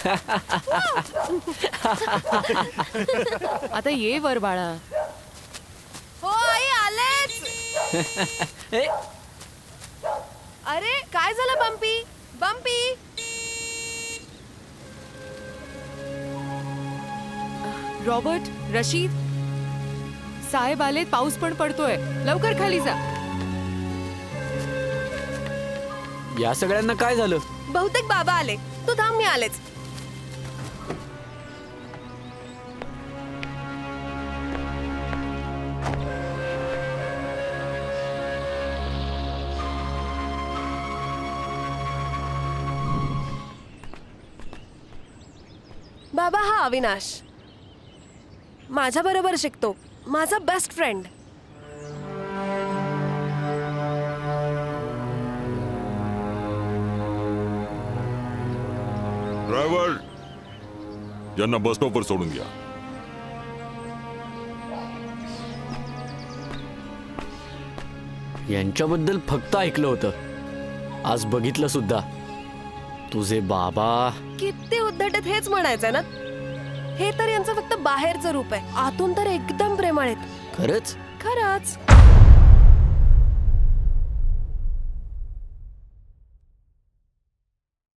आता ये वर बाळा. हो आई आलेच. ए, अरे काय झालं बम्पी बम्पी रॉबर्ट रशीद? साहेब आलेत पाऊस पण पडतोय. लवकर खाली जा. या सगळ्यांना काय झालं? बहुतेक बाबा आले. तू थांब मी आलेच. बाबा हा अविनाश. माझ्या बरोबर शिकतो. माझा बेस्ट फ्रेंड ड्रायव्हर यांना बस स्टॉपवर सोडून घ्या. यांच्याबद्दल फक्त ऐकलं होतं. आज बघितलं सुद्धा. तुझे बाबा किती उद्धट हेच म्हणायचंय ना? हे तर यांचं फक्त बाहेरचं रूप आहे. आतून तर एकदम प्रेमळ आहेत. खरंच? खरंच.